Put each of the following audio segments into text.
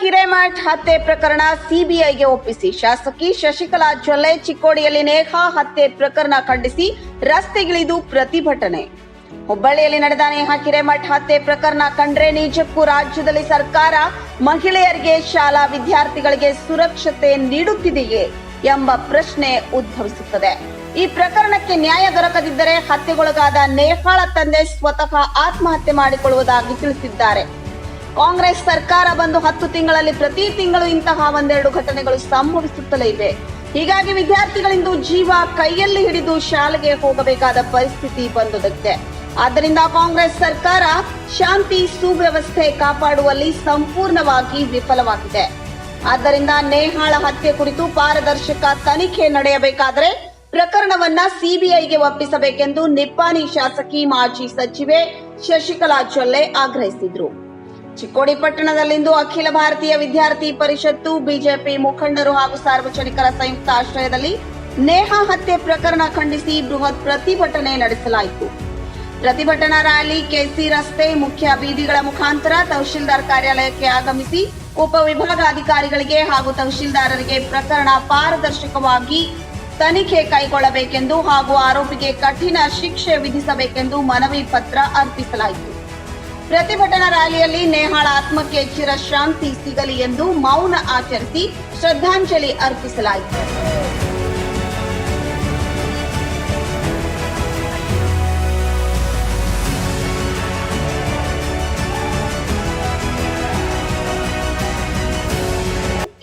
ಹಿರೇಮಠ್ ಹತ್ಯೆ ಪ್ರಕರಣ ಸಿಬಿಐಗೆ ಒಪ್ಪಿಸಿ. ಶಾಸಕಿ ಶಶಿಕಲಾ ಜೊಲ್ಲೆ ಚಿಕ್ಕೋಡಿಯಲ್ಲಿ ನೇಹಾ ಹತ್ಯೆ ಪ್ರಕರಣ ಖಂಡಿಸಿ ರಸ್ತೆಗಿಳಿದು ಪ್ರತಿಭಟನೆ. ಹುಬ್ಬಳ್ಳಿಯಲ್ಲಿ ನಡೆದ ನೇಹಾ ಹಿರೇಮಠ್ ಹತ್ಯೆ ಪ್ರಕರಣ ಕಂಡ್ರೆ ನಿಜಕ್ಕೂ ರಾಜ್ಯದಲ್ಲಿ ಸರ್ಕಾರ ಮಹಿಳೆಯರಿಗೆ ಶಾಲಾ ವಿದ್ಯಾರ್ಥಿಗಳಿಗೆ ಸುರಕ್ಷತೆ ನೀಡುತ್ತಿದೆಯೇ ಎಂಬ ಪ್ರಶ್ನೆ ಉದ್ಭವಿಸುತ್ತದೆ. ಈ ಪ್ರಕರಣಕ್ಕೆ ನ್ಯಾಯ ದೊರಕದಿದ್ದರೆ ಹತ್ಯೆಗೊಳಗಾದ ನೇಹಾಳ ತಂದೆ ಸ್ವತಃ ಆತ್ಮಹತ್ಯೆ ಮಾಡಿಕೊಳ್ಳುವುದಾಗಿ ತಿಳಿಸಿದ್ದಾರೆ. ಕಾಂಗ್ರೆಸ್ ಸರ್ಕಾರ ಬಂದು ಹತ್ತು ತಿಂಗಳಲ್ಲಿ ಪ್ರತಿ ತಿಂಗಳು ಇಂತಹ ಒಂದೆರಡು ಘಟನೆಗಳು ಸಂಭವಿಸುತ್ತಲೇ ಇವೆ ಹೀಗಾಗಿ ವಿದ್ಯಾರ್ಥಿಗಳಿಂದು ಜೀವ ಕೈಯಲ್ಲಿ ಹಿಡಿದು ಶಾಲೆಗೆ ಹೋಗಬೇಕಾದ ಪರಿಸ್ಥಿತಿ ಬಂದೊದಗಿದೆ. ಆದ್ದರಿಂದ ಕಾಂಗ್ರೆಸ್ ಸರ್ಕಾರ ಶಾಂತಿ, ಸುವ್ಯವಸ್ಥೆ ಕಾಪಾಡುವಲ್ಲಿ ಸಂಪೂರ್ಣವಾಗಿ ವಿಫಲವಾಗಿದೆ. ಆದ್ದರಿಂದ ನೇಹಾಳ ಹತ್ಯೆ ಕುರಿತು ಪಾರದರ್ಶಕ ತನಿಖೆ ನಡೆಯಬೇಕಾದರೆ ಪ್ರಕರಣವನ್ನ ಸಿಬಿಐಗೆ ಒಪ್ಪಿಸಬೇಕೆಂದು ನಿಪ್ಪಾಣಿ ಶಾಸಕಿ ಮಾಜಿ ಸಚಿವೆ ಶಶಿಕಲಾ ಚೊಲ್ಲೆ ಆಗ್ರಹಿಸಿದ್ರು. ಚಿಕ್ಕೋಡಿ ಪಟ್ಟಣದಲ್ಲಿಂದು ಅಖಿಲ ಭಾರತೀಯ ವಿದ್ಯಾರ್ಥಿ ಪರಿಷತ್ತು ಬಿಜೆಪಿ ಮುಖಂಡರು ಹಾಗೂ ಸಾರ್ವಜನಿಕರ ಸಂಯುಕ್ತ ಆಶ್ರಯದಲ್ಲಿ ನೇಹಾ ಹತ್ಯೆ ಪ್ರಕರಣ ಖಂಡಿಸಿ ಬೃಹತ್ ಪ್ರತಿಭಟನೆ ನಡೆಸಲಾಯಿತು. ಪ್ರತಿಭಟನಾ ರ್ಯಾಲಿ, ಕೆಸಿ ರಸ್ತೆ, ಮುಖ್ಯ ಬೀದಿಗಳ ಮುಖಾಂತರ ತಹಶೀಲ್ದಾರ್ ಕಾರ್ಯಾಲಯಕ್ಕೆ ಆಗಮಿಸಿ ಉಪವಿಭಾಗಾಧಿಕಾರಿಗಳಿಗೆ ಹಾಗೂ ತಹಶೀಲ್ದಾರರಿಗೆ ಪ್ರಕರಣ ಪಾರದರ್ಶಕವಾಗಿ ತನಿಖೆ ಕೈಗೊಳ್ಳಬೇಕೆಂದು ಹಾಗೂ ಆರೋಪಿಗೆ ಕಠಿಣ ಶಿಕ್ಷೆ ವಿಧಿಸಬೇಕೆಂದು ಮನವಿ ಪತ್ರ ಅರ್ಪಿಸಲಾಯಿತು. ಪ್ರತಿಭಟನಾ ರ್ಯಾಲಿಯಲ್ಲಿ ನೇಹಾಳ ಆತ್ಮಕ್ಕೆ ಚಿರಶಾಂತಿ ಸಿಗಲಿ ಎಂದು ಮೌನ ಆಚರಿಸಿ ಶ್ರದ್ಧಾಂಜಲಿ ಅರ್ಪಿಸಲಾಯಿತು.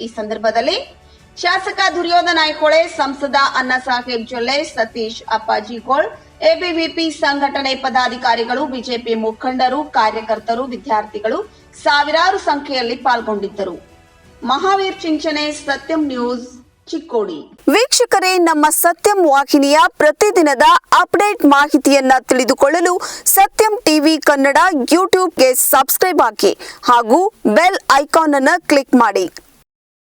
ಈ ಸಂದರ್ಭದಲ್ಲಿ ಶಾಸಕ ದುರ್ಯೋಧನ ನಾಯ್ಕೊಳೆ ಸಂಸದ ಅಣ್ಣಾ ಸಾಹೇಬ್ ಜೊಲ್ಲೆ, ಸತೀಶ್ ಅಪ್ಪಾಜಿಗೋಳ್ ಎಬಿವಿಪಿ ಸಂಘಟನೆ ಪದಾಧಿಕಾರಿಗಳು, ಬಿಜೆಪಿ ಮುಖಂಡರು, ಕಾರ್ಯಕರ್ತರು, ವಿದ್ಯಾರ್ಥಿಗಳು ಸಾವಿರಾರು ಸಂಖ್ಯೆಯಲ್ಲಿ ಪಾಲ್ಗೊಂಡಿದ್ದರು. ಮಹಾವೀರ್ ಚಿಂಚನೆ ಸತ್ಯಂ ನ್ಯೂಸ್, ಚಿಕ್ಕೋಡಿ. ವೀಕ್ಷಕರೇ, ನಮ್ಮ ಸತ್ಯಂ ವಾಹಿನಿಯ ಪ್ರತಿದಿನದ ಅಪ್ಡೇಟ್ ಮಾಹಿತಿಯನ್ನ ತಿಳಿದುಕೊಳ್ಳಲು ಸತ್ಯಂ ಟಿವಿ ಕನ್ನಡ ಯೂಟ್ಯೂಬ್ಗೆ ಸಬ್ಸ್ಕ್ರೈಬ್ ಹಾಕಿ ಹಾಗೂ ಬೆಲ್ ಐಕಾನ್ ಅನ್ನು ಕ್ಲಿಕ್ ಮಾಡಿ.